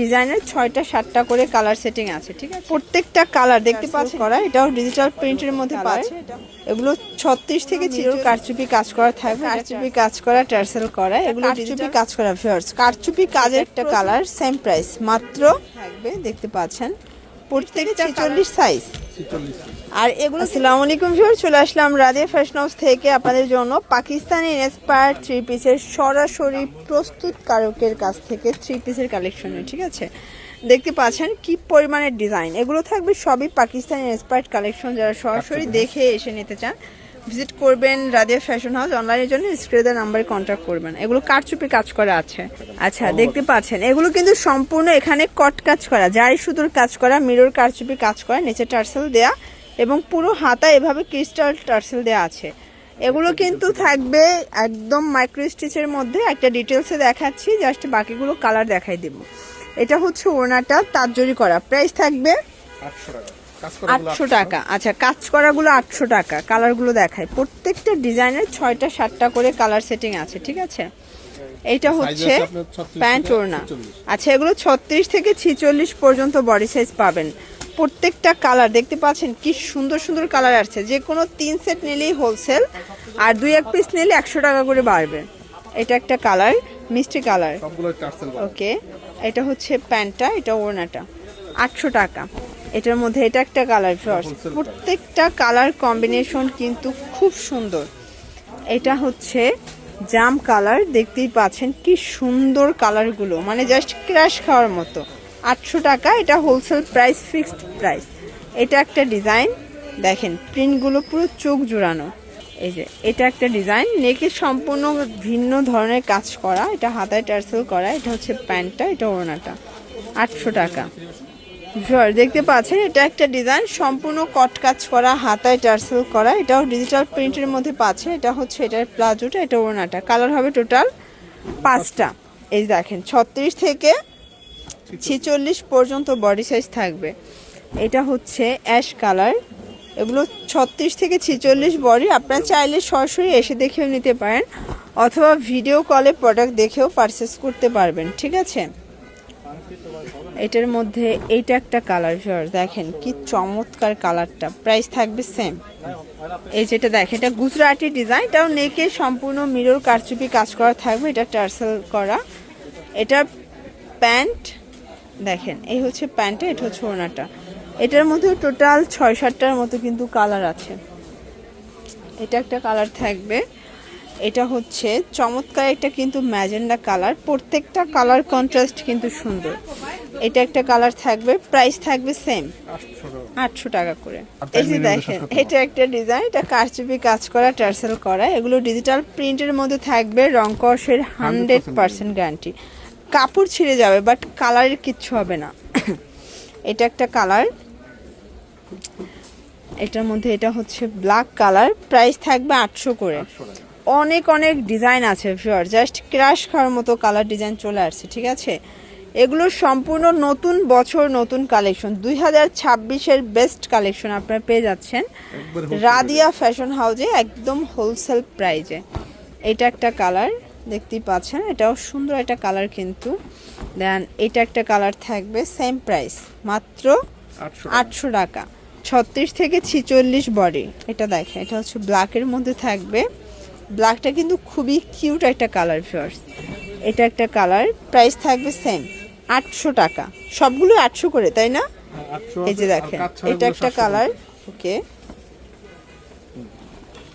ডিজাইনের ছয়টা সাতটা করে কালার সেটিং আছে ঠিক আছে? প্রত্যেকটা কালার দেখতে পাচ্ছেন? করা এটাও ডিজিটাল প্রিন্টের মধ্যে পাচ্ছে। এগুলো ছত্রিশ থেকে চিরুর কারচুপি কাজ করা থাকবে কারচুপি কাজ করা টার্সেল করা এগুলো কারচুপি কাজ করা ভিউয়ার্স কারচুপি কাজের একটা কালার সেম প্রাইস মাত্র থাকবে দেখতে পাচ্ছেন। প্রত্যেকটা চল্লিশ সাইজ আর এগুলো আসসালামু আলাইকুম ভিউয়ার চলে আসলাম রাদিয়া ফ্যাশন হাউস থেকে আপনাদের জন্য পাকিস্তানি ইন্সপায়ার থ্রি পিসের সরাসরি প্রস্তুত কারকের কাছ থেকে থ্রি পিসের কালেকশনে ঠিক আছে? দেখতে পাচ্ছেন কি পরিমাণের ডিজাইন এগুলো থাকবে সবই পাকিস্তানি ইন্সপায়ার্ড কালেকশন যারা সরাসরি দেখে এসে নিতে চান। ভিজিট করবেন রাদিয়া ফ্যাশন হাউস অনলাইনের জন্য স্ক্রিনের নাম্বারে কন্ট্যাক্ট করবেন। এগুলো কারচুপি কাজ করা আছে। আচ্ছা দেখতে পাচ্ছেন এগুলো কিন্তু সম্পূর্ণ এখানে কট কাজ করা যাই সুতোর কাজ করা মিরর কারচুপি কাজ করা নিচে টার্সেল দেয়া এবং পুরো হাতা এভাবে ক্রিস্টাল টার্সেল দেওয়া আছে। এগুলো কিন্তু থাকবে একদম মাইক্রো স্টিচের মধ্যে। একটা ডিটেলসে দেখাচ্ছি জাস্ট বাকিগুলো কালার দেখাই দেব। এটা হচ্ছে ওনাটা তাজজরি করা। প্রাইস থাকবে আটশো টাকা। আচ্ছা কাজ করাগুলো আটশো টাকা। কালারগুলো দেখায় প্রত্যেকটা ডিজাইনের ছয়টা সাতটা করে কালার সেটিং আছে ঠিক আছে? এইটা হচ্ছে আছে আপনার 36 প্যান্ট ওড়না। আচ্ছা এগুলো ছত্রিশ থেকে ছিচল্লিশ পর্যন্ত বডি সাইজ পাবেন। প্রত্যেকটা কালার দেখতে পাচ্ছেন কি সুন্দর সুন্দর কালার আছে যে কোনো তিন সেট নিলেই হোলসেল আর দুই এক পিস নিলে একশো টাকা করে বাড়বে। এটা একটা কালার মিষ্টি কালার। ওকে এটা হচ্ছে প্যান্টটা এটা ওড়নাটা। আটশো টাকা। এটার মধ্যে এটা একটা কালার ফ্রস প্রত্যেকটা কালার কম্বিনেশন কিন্তু খুব সুন্দর। এটা হচ্ছে জাম কালার দেখতেই পাচ্ছেন কি সুন্দর কালারগুলো মানে জাস্ট ক্র্যাশ খাওয়ার মতো। আটশো টাকা, এটা হোলসেল প্রাইস ফিক্সড প্রাইস এটা একটা ডিজাইন দেখেন প্রিন্টগুলো পুরো চোখ জোড়ানো। এই যে, এটা একটা ডিজাইন নেকে সম্পূর্ণ ভিন্ন ধরনের কাজ করা। এটা হাতায় টার্সেল করা। এটা হচ্ছে প্যান্টটা, এটা ওড়নাটা। আটশো টাকা। দেখতে পাচ্ছেন, এটা একটা ডিজাইন, সম্পূর্ণ কট কাজ করা, হাতায় টার্সেল করা। এটাও ডিজিটাল প্রিন্টের মধ্যে পাচ্ছে এটা হচ্ছে এটার প্লাজোটা, এটা ওড়নাটা। কালার হবে টোটাল পাঁচটা। এই দেখেন, ছত্রিশ থেকে ছিচল্লিশ পর্যন্ত বডি সাইজ থাকবে। এটা হচ্ছে অ্যাশ কালার এগুলো ছত্রিশ থেকে ছিচল্লিশ বডি আপনারা চাইলে সরাসরি এসে দেখেও নিতে পারেন। অথবা ভিডিও কলে প্রোডাক্ট দেখেও পারচেস করতে পারবেন, ঠিক আছে? এটার মধ্যে এইটা একটা কালার ফিওর দেখেন কি চমৎকার কালারটা প্রাইস থাকবে সেম এই যেটা দেখেন, এটা গুজরাটি ডিজাইন এটাও নেকে সম্পূর্ণ মিরর কারচুপি কাজ করা থাকবে, এটা টার্সেল করা। এটা প্যান্ট, দেখেন, এই হচ্ছে প্যান্টটা, এটা হচ্ছে ওনাটা এটার মধ্যে টোটাল ছয় সাতটার মতো কিন্তু কালার আছে। এটা একটা কালার থাকবে। এটা হচ্ছে চমৎকার একটা কিন্তু ম্যাজেন্ডা কালার প্রত্যেকটা কালার কন্ট্রাস্ট কিন্তু সুন্দর। এটা একটা কালার থাকবে প্রাইস থাকবে সেম আটশো টাকা করে। এই যে দেখেন এটা একটা ডিজাইন এটা কারচুপি কাজ করা টার্সেল করা। এগুলো ডিজিটাল প্রিন্টের মধ্যে থাকবে রং কষের হান্ড্রেড পার্সেন্ট গ্যারান্টি কাপড় ছিঁড়ে যাবে বাট কালারের কিচ্ছু হবে না। এটা একটা কালার এটার মধ্যে এটা হচ্ছে ব্ল্যাক কালার প্রাইস থাকবে আটশো করে। অনেক অনেক ডিজাইন আছে ফিওর জাস্ট ক্রাশ খাওয়ার মতো কালার ডিজাইন চলে আসছে ঠিক আছে? এগুলো সম্পূর্ণ নতুন বছর নতুন কালেকশন দুই হাজার ছাব্বিশের বেস্ট কালেকশন আপনারা পেয়ে যাচ্ছেন। রাদিয়া ফ্যাশন হাউজে একদম হোলসেল প্রাইজে এটা একটা কালার দেখতেই পাচ্ছেন এটাও সুন্দর একটা কালার কিন্তু। দেন এটা একটা কালার থাকবে সেম প্রাইস মাত্র আটশো টাকা। ছত্রিশ থেকে ছিচল্লিশ বডি এটা দেখেন এটা হচ্ছে ব্ল্যাকের মধ্যে থাকবে। ব্ল্যাকটা কিন্তু খুবই কিউট একটা কালার ফিয়ার্স এটা একটা কালার প্রাইস থাকবে সেম আটশো টাকা। সবগুলো আটশো করে তাই না? এই যে দেখেন এটা একটা কালার। ওকে।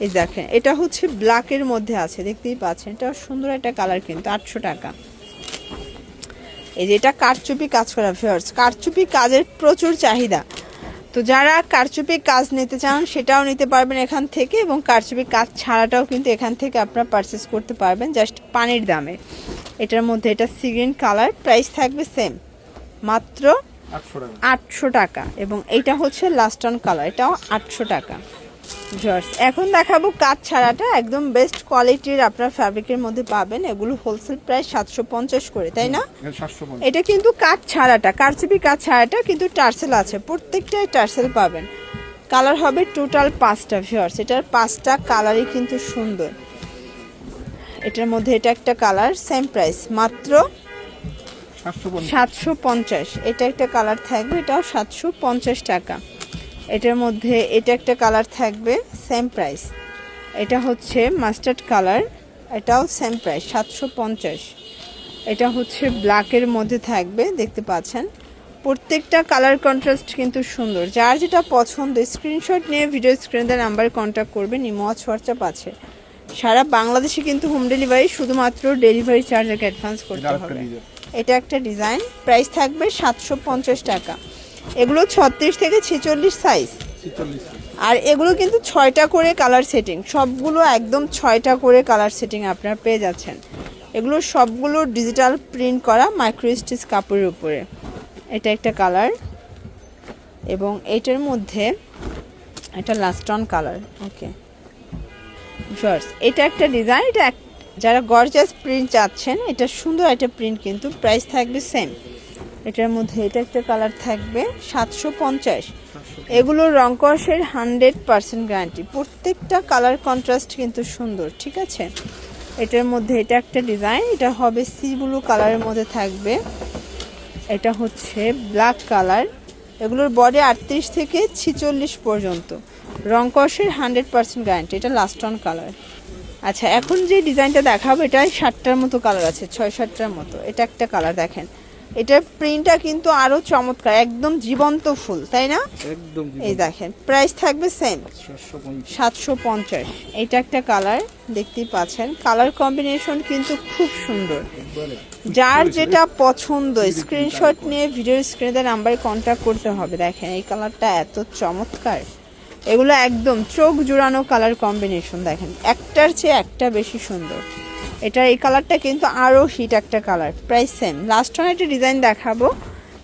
এই দেখেন এটা হচ্ছে ব্ল্যাকের মধ্যে আছে দেখতেই পাচ্ছেন। এটা সুন্দর একটা কালার কিন্তু আটশো টাকা। এই যে এটা কারচুপি কাজ করা ফিয়ার্স কারচুপি কাজের প্রচুর চাহিদা। তো যারা কারচুপি কাজ নিতে চান সেটাও নিতে পারবেন এখান থেকে এবং কারচুপি কাজ ছাড়াটাও কিন্তু এখান থেকে আপনারা পারচেস করতে পারবেন জাস্ট পানির দামে। এটার মধ্যে এটা সিগ্রিন কালার প্রাইস থাকবে সেম মাত্র আটশো টাকা। এবং এইটা হচ্ছে লাস্ট অন কালার এটাও আটশো টাকা। জর্জ এখন দেখাবো কাজ ছাড়াটা একদম বেস্ট কোয়ালিটির আপনার ফ্যাব্রিকের মধ্যে পাবেন এগুলো হোলসেল প্রায় সাতশো পঞ্চাশ করে তাই না? এটা কিন্তু কাঠ ছাড়াটা কারচুপি কাঠ ছাড়াটা কিন্তু টার্সেল আছে প্রত্যেকটাই টার্সেল পাবেন। কালার হবে টোটাল পাঁচটা ভিওর্স এটার পাঁচটা কালারই কিন্তু সুন্দর। এটার মধ্যে এটা একটা কালার সেম প্রাইস মাত্র সাতশো পঞ্চাশ। এটা একটা কালার থাকবে এটাও সাতশো পঞ্চাশ টাকা। এটার মধ্যে এটা একটা কালার থাকবে সেম প্রাইস এটা হচ্ছে মাস্টার্ড কালার এটাও সেম প্রাইস সাতশো পঞ্চাশ। এটা হচ্ছে ব্ল্যাকের মধ্যে থাকবে দেখতে পাচ্ছেন। প্রত্যেকটা কালার কন্ট্রাস্ট কিন্তু সুন্দর। যার যেটা পছন্দ স্ক্রিনশট নিয়ে ভিডিও স্ক্রিনে নাম্বার কন্ট্যাক্ট করবেন ইমোয়াচ হোয়াটসঅ্যাপ আছে। সারা বাংলাদেশে কিন্তু হোম ডেলিভারি শুধুমাত্র ডেলিভারি চার্জ আগে অ্যাডভান্স করতে হবে। এটা একটা ডিজাইন প্রাইস থাকবে সাতশো পঞ্চাশ টাকা। এগুলো ছত্রিশ থেকে ছেচল্লিশ সাইজ আর এগুলো কিন্তু ছয়টা করে কালার সেটিং সবগুলো একদম ছয়টা করে কালার সেটিং আপনারা পেয়ে যাচ্ছেন। এগুলো সবগুলো ডিজিটাল প্রিন্ট করা মাইক্রো স্টিচ কাপড়ের উপরে। এটা একটা কালার এবং এটার মধ্যে এটা last on colour okay shorts এটা একটা ডিজাইন এটা যারা গর্জাস প্রিন্ট চাচ্ছেন এটা সুন্দর একটা প্রিন্ট কিন্তু প্রাইস থাকবে সেম এটার মধ্যে এটা একটা কালার থাকবে সাতশো পঞ্চাশ। এগুলো রংকসের হান্ড্রেড পার্সেন্ট গ্যারান্টি প্রত্যেকটা কালার কন্ট্রাস্ট কিন্তু সুন্দর ঠিক আছে? এটার মধ্যে এটা একটা ডিজাইন এটা হবে সি ব্লু কালারের মধ্যে থাকবে। এটা হচ্ছে ব্ল্যাক কালার এগুলোর বডি আটত্রিশ থেকে ছিচল্লিশ পর্যন্ত। রংকসের হান্ড্রেড পার্সেন্ট গ্যারান্টি এটা লাস্ট অন কালার আচ্ছা এখন যে ডিজাইনটা দেখাবো এটা সাতটার মতো কালার আছে ছয় সাতটার মতো। এটা একটা কালার দেখেন। এটার প্রিন্টটা কিন্তু আরও চমৎকার একদম জীবন্ত ফুল তাই না? একদম এই দেখেন প্রাইস থাকবে সেম সাতশো পঞ্চাশ। এটা একটা কালার দেখতেই পাচ্ছেন। কালার কম্বিনেশন কিন্তু খুব সুন্দর। যার যেটা পছন্দ স্ক্রিনশট নিয়ে ভিডিও স্ক্রিনে নাম্বারে কন্ট্যাক্ট করতে হবে। দেখেন এই কালারটা এত চমৎকার। এগুলো একদম চোখ জোড়ানো কালার কম্বিনেশন দেখেন। একটার চেয়ে একটা বেশি সুন্দর। এটা এই কালারটা কিন্তু আরও হিট একটা colour price same last one একটা ডিজাইন দেখাবো।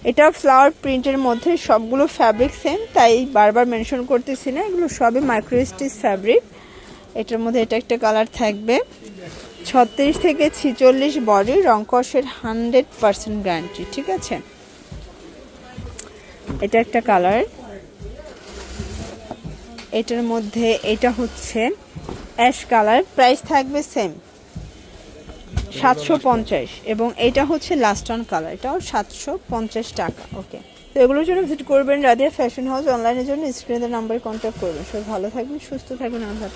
এটা ফ্লাওয়ার প্রিন্টের মধ্যে সবগুলো ফ্যাব্রিক সেম তাই বারবার মেনশন করতেছি না। এগুলো সবই মাইক্রোস্টিচ ফ্যাব্রিক এটার মধ্যে এটা একটা কালার থাকবে। ছত্রিশ থেকে ছিচল্লিশ বডি রংকসের হান্ড্রেড পার্সেন্ট গ্যারান্টি ঠিক আছে? এটা একটা কালার এটার মধ্যে এটা হচ্ছে অ্যাশ কালার, প্রাইস থাকবে সেম সাতশো পঞ্চাশ এবং এটা হচ্ছে লাস্ট অন কালার এটাও সাতশো পঞ্চাশ টাকা ওকে তো এগুলোর জন্য ভিজিট করবেন রাধিয়া ফ্যাশন হাউস অনলাইনের জন্য স্ক্রিনের নাম্বারে কন্ট্যাক্ট করবেন। সবাই ভালো থাকবেন, সুস্থ থাকবেন হাফেজ।